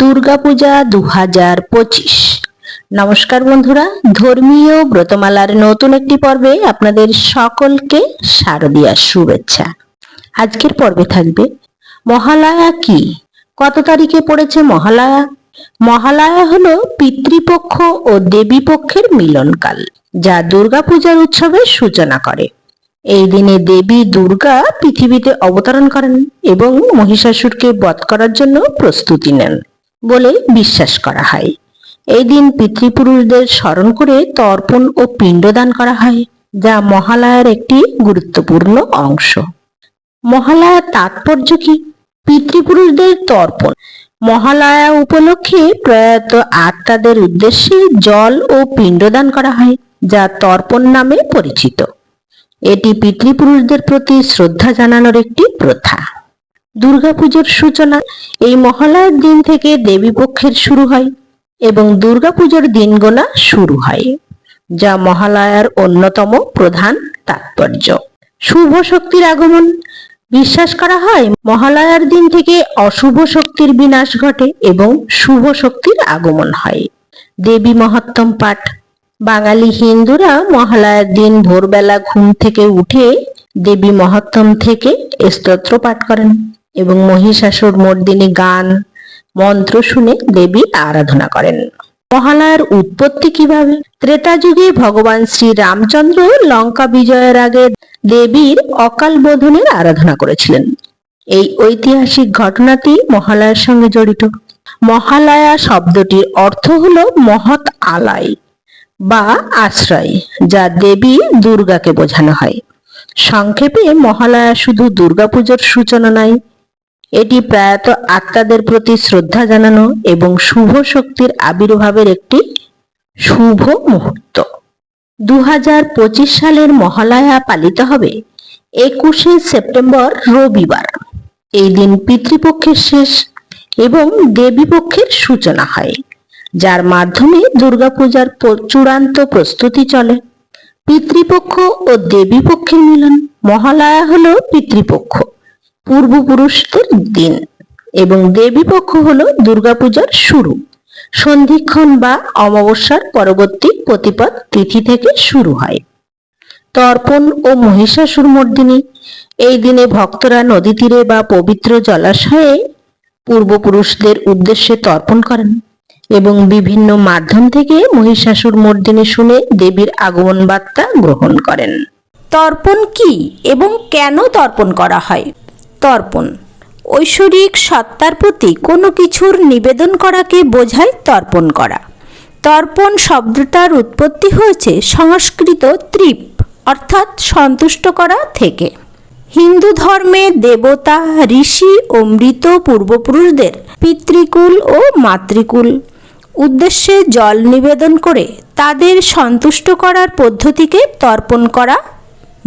দুর্গাপূজা দু হাজার পঁচিশ। নমস্কার বন্ধুরা, ধর্মীয় ব্রতমালার নতুন একটি পর্বে আপনাদের সকলকে শারদীয়ার শুভেচ্ছা। আজকের পর্বে থাকবে, মহালয়া কি? কত তারিখে পড়েছে মহালয়া? মহালয়া হলো পিতৃপক্ষ ও দেবী পক্ষের মিলনকাল, যা দুর্গাপূজার উৎসবের সূচনা করে। এই দিনে দেবী দুর্গা পৃথিবীতে অবতরণ করেন এবং মহিষাসুরকে বধ করার জন্য প্রস্তুতি নেন। বলে বিশ্বাস করা হয়। এই দিন পিতৃপুরুষদের স্মরণ করে তর্পণ ও পিণ্ডদান করা হয়, যা মহালয়ার একটি গুরুত্বপূর্ণ অংশ। মহালয়ার তাৎপর্য কি? পিতৃপুরুষদের তর্পণ। মহালয়া উপলক্ষে প্রয়াত আত্মাদের উদ্দেশ্যে জল ও পিণ্ডদান করা হয়, যা তর্পণ নামে পরিচিত। এটি পিতৃপুরুষদের প্রতি শ্রদ্ধা জানানোর একটি প্রথা। দুর্গাপুজোর সূচনা এই মহালয়ার দিন থেকে দেবীপক্ষের শুরু হয় এবং দুর্গাপুজোর দিন গোনা শুরু হয়, যা মহালয়ার অন্যতম প্রধান তাৎপর্য। শুভ শক্তির আগমন। বিশ্বাস করা হয়, মহালয়ার দিন থেকে অশুভ শক্তির বিনাশ ঘটে এবং শুভ শক্তির আগমন হয়। দেবী মহাত্তম পাঠ। বাঙালি হিন্দুরা মহালয়ার দিন ভোরবেলা ঘুম থেকে উঠে দেবী মহাত্তম থেকে স্তোত্র পাঠ করেন। এবং মহিষাসুর মর্দিনী গান, মন্ত্র শুনে দেবী আরাধনা করেন। মহালয়ার উৎপত্তি কীভাবে? ত্রেতা যুগে ভগবান শ্রী রামচন্দ্র লঙ্কা বিজয়ের আগে দেবীর অকাল বোধনের আরাধনা করেছিলেন। এই ঐতিহাসিক ঘটনাটি মহালয়ার সঙ্গে জড়িত। মহালয়া শব্দটির অর্থ হলো মহৎ আলাই বা আশ্রয়, যা দেবী দুর্গাকে বোঝানো হয়। সংক্ষেপে মহালয়া শুধু দুর্গাপুজোর সূচনা নয় এটি প্রায়ত আত্মাদের প্রতি শ্রদ্ধা জানানো এবং শুভ শক্তির আবির্ভাবের একটি শুভ মুহূর্ত। দু হাজার পঁচিশ সালের মহালয়া পালিত হবে একুশে সেপ্টেম্বর রবিবার। এই দিন পিতৃপক্ষের শেষ এবং দেবীপক্ষের সূচনা হয়, যার মাধ্যমে দুর্গাপূজার চূড়ান্ত প্রস্তুতি চলে। পিতৃপক্ষ ও দেবীপক্ষের মিলন। মহালয়া হলো পিতৃপক্ষ। পূর্বপুরুষদের দিন এবং দেবীপক্ষ হলো দুর্গাপূজার শুরু। সন্ধিক্ষণ বা অমাবস্যার পরবর্তী প্রতিপদ তিথি থেকে শুরু হয়। তর্পণ ও মহিষাসুর মর্দিনী, এই দিনে ভক্তরা নদী তীরে বা পবিত্র জলাশয়ে পূর্বপুরুষদের উদ্দেশ্যে তর্পণ করেন এবং বিভিন্ন মাধ্যম থেকে মহিষাসুর মর্দিনী শুনে দেবীর আগমন বার্তা গ্রহণ করেন। তর্পণ কি এবং কেন তর্পণ করা হয়? তর্পণ। ঐশ্বরিক সত্তার প্রতি কোনো কিছুর নিবেদন করাকে বোঝায় তর্পণ করা। তর্পণ শব্দটার উৎপত্তি হয়েছে সংস্কৃত ত্রিপ, অর্থাৎ সন্তুষ্ট করা থেকে। হিন্দু ধর্মে দেবতা, ঋষি ও মৃত পূর্বপুরুষদের পিতৃকুল ও মাতৃকুল। উদ্দেশ্যে জল নিবেদন করে তাদের সন্তুষ্ট করার পদ্ধতিকে তর্পণ করা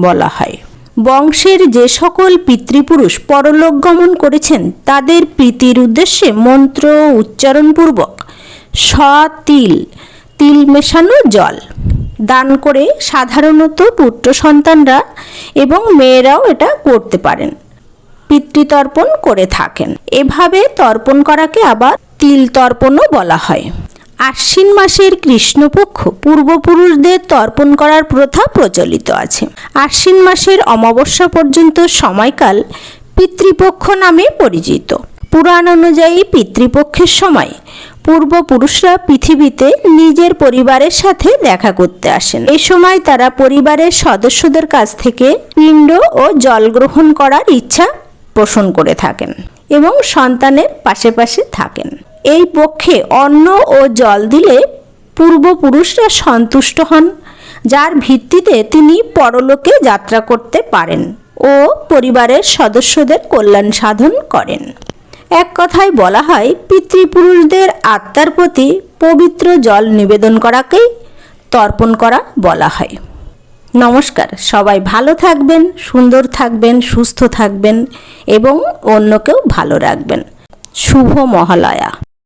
বলা হয়। বংশের যে সকল পিতৃপুরুষ পরলোক গমন করেছেন, তাদের প্রীতির উদ্দেশ্যে মন্ত্র উচ্চারণপূর্বক স তিল তিল মেশানো জল দান করে সাধারণত পুত্র সন্তানরা এবং মেয়েরাও এটা করতে পারেন। পিতৃতর্পণ করে থাকেন। এভাবে তর্পণ করাকে আবার তিল তর্পণও বলা হয়। আশ্বিন মাসের কৃষ্ণপক্ষ পূর্বপুরুষদের তর্পণ করার প্রথা প্রচলিত আছে। আশ্বিন মাসের অমাবস্যা পর্যন্ত সময়কাল পিতৃপক্ষ নামে পরিচিত। পুরাণ অনুযায়ী পিতৃপক্ষের সময় পূর্বপুরুষরা পৃথিবীতে নিজের পরিবারের সাথে দেখা করতে আসেন। এই সময় তারা পরিবারের সদস্যদের কাছ থেকে পিণ্ড ও জল গ্রহণ করার ইচ্ছা পোষণ করে থাকেন এবং সন্তানের পাশে পাশে থাকেন। এই পক্ষে অন্ন ও জল দিলে পূর্বপুরুষরা সন্তুষ্ট হন, যার ভিত্তিতে তিনি পরলোকে যাত্রা করতে পারেন ও পরিবারের সদস্যদের কল্যাণ সাধন করেন। এক কথায় বলা হয়, পিতৃপুরুষদের আত্মার প্রতি পবিত্র জল নিবেদন করাকেই তর্পণ করা বলা হয়। নমস্কার, সবাই ভালো থাকবেন, সুন্দর থাকবেন, সুস্থ থাকবেন এবং অন্যকেও ভালো রাখবেন। শুভ মহালয়া।